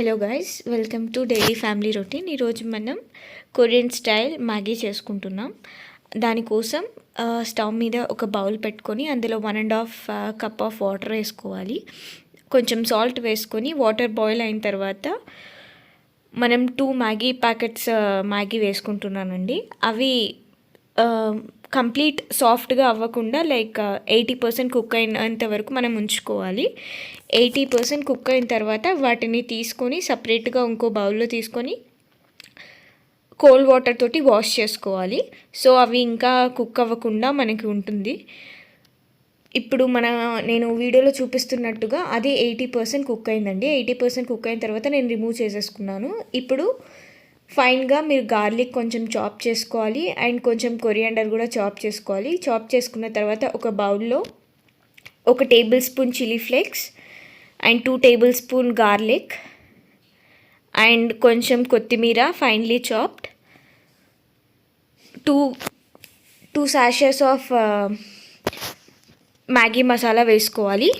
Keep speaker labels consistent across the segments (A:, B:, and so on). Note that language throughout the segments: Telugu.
A: Hello guys welcome to daily family routine. ఈరోజు మనం కొరియన్ స్టైల్ మ్యాగీ చేసుకుంటున్నాం. దానికోసం స్టవ్ మీద ఒక బౌల్ పెట్టుకొని అందులో one and half cup of water వేసుకోవాలి. కొంచెం సాల్ట్ వేసుకొని వాటర్ బాయిల్ అయిన తర్వాత మనం టూ మ్యాగీ ప్యాకెట్స్ మ్యాగీ వేసుకుంటున్నానండి. అవి కంప్లీట్ సాఫ్ట్గా అవ్వకుండా లైక్ ఎయిటీ పర్సెంట్ కుక్ అయినంత వరకు మనం ఉంచుకోవాలి. ఎయిటీ పర్సెంట్ కుక్ అయిన తర్వాత వాటిని తీసుకొని సపరేట్గా ఇంకో బౌల్లో తీసుకొని కోల్డ్ వాటర్ తోటి వాష్ చేసుకోవాలి. సో అవి ఇంకా కుక్ అవ్వకుండా మనకి ఉంటుంది. ఇప్పుడు మన నేను వీడియోలో చూపిస్తున్నట్టుగా అది ఎయిటీ పర్సెంట్ కుక్ అయిందండి. ఎయిటీ పర్సెంట్ కుక్ అయిన తర్వాత నేను రిమూవ్ చేసేసుకున్నాను. ఇప్పుడు ఫైన్గా మీరు గార్లిక్ కొంచెం చాప్ చేసుకోవాలి అండ్ కొంచెం కొరియాండర్ కూడా చాప్ చేసుకోవాలి. చాప్ చేసుకున్న తర్వాత ఒక బౌల్లో ఒక table spoon chilli flakes and two table spoon garlic and కొంచెం కొత్తిమీర ఫైన్లీ చాప్డ్. టూ టూ సాషెస్ ఆఫ్ మ్యాగీ మసాలా వేసుకోవాలి.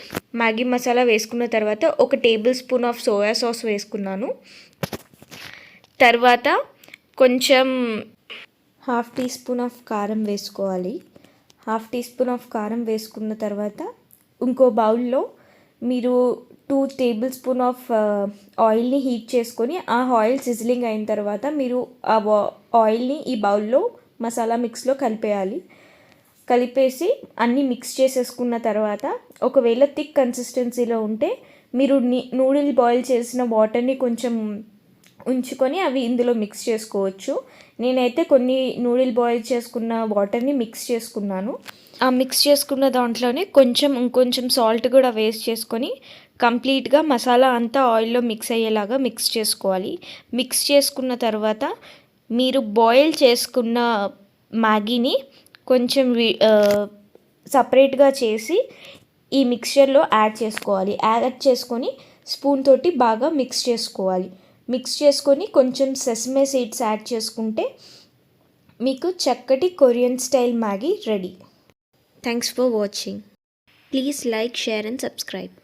A: మ్యాగీ మసాలా వేసుకున్న తర్వాత ఒక table spoon of soya sauce వేసుకున్నాను. తర్వాత కొంచెం హాఫ్ టీ స్పూన్ ఆఫ్ కారం వేసుకోవాలి. హాఫ్ టీ స్పూన్ ఆఫ్ కారం వేసుకున్న తర్వాత ఇంకో బౌల్లో మీరు టూ టేబుల్ స్పూన్ ఆఫ్ ఆయిల్ని హీట్ చేసుకొని ఆ ఆయిల్ సిజిలింగ్ అయిన తర్వాత మీరు ఆ ఆయిల్ని ఈ బౌల్లో మసాలా మిక్స్లో కలిపేయాలి. కలిపేసి అన్నీ మిక్స్ చేసేసుకున్న తర్వాత ఒకవేళ థిక్ కన్సిస్టెన్సీలో ఉంటే మీరు నూడిల్ బాయిల్ చేసిన వాటర్ని కొంచెం ఉంచుకొని అవి ఇందులో మిక్స్ చేసుకోవచ్చు. నేనైతే కొన్ని నూడిల్ బాయిల్ చేసుకున్న వాటర్ని మిక్స్ చేసుకున్నాను. ఆ మిక్స్ చేసుకున్న దాంట్లోనే కొంచెం ఇంకొంచెం సాల్ట్ కూడా వేస్ట్ చేసుకొని కంప్లీట్గా మసాలా అంతా ఆయిల్లో మిక్స్ అయ్యేలాగా మిక్స్ చేసుకోవాలి. మిక్స్ చేసుకున్న తర్వాత మీరు బాయిల్ చేసుకున్న మ్యాగీని కొంచెం సపరేట్గా చేసి ఈ మిక్చర్లో యాడ్ చేసుకోవాలి. యాడ్ చేసుకొని స్పూన్ తోటి బాగా మిక్స్ చేసుకోవాలి. మిక్స్ చేసుకొని కొంచెం సెస్మే సీడ్స్ యాడ్ చేసుకుంటే మీకు చక్కటి Korean style Maggi ready. Thanks for watching please like share and subscribe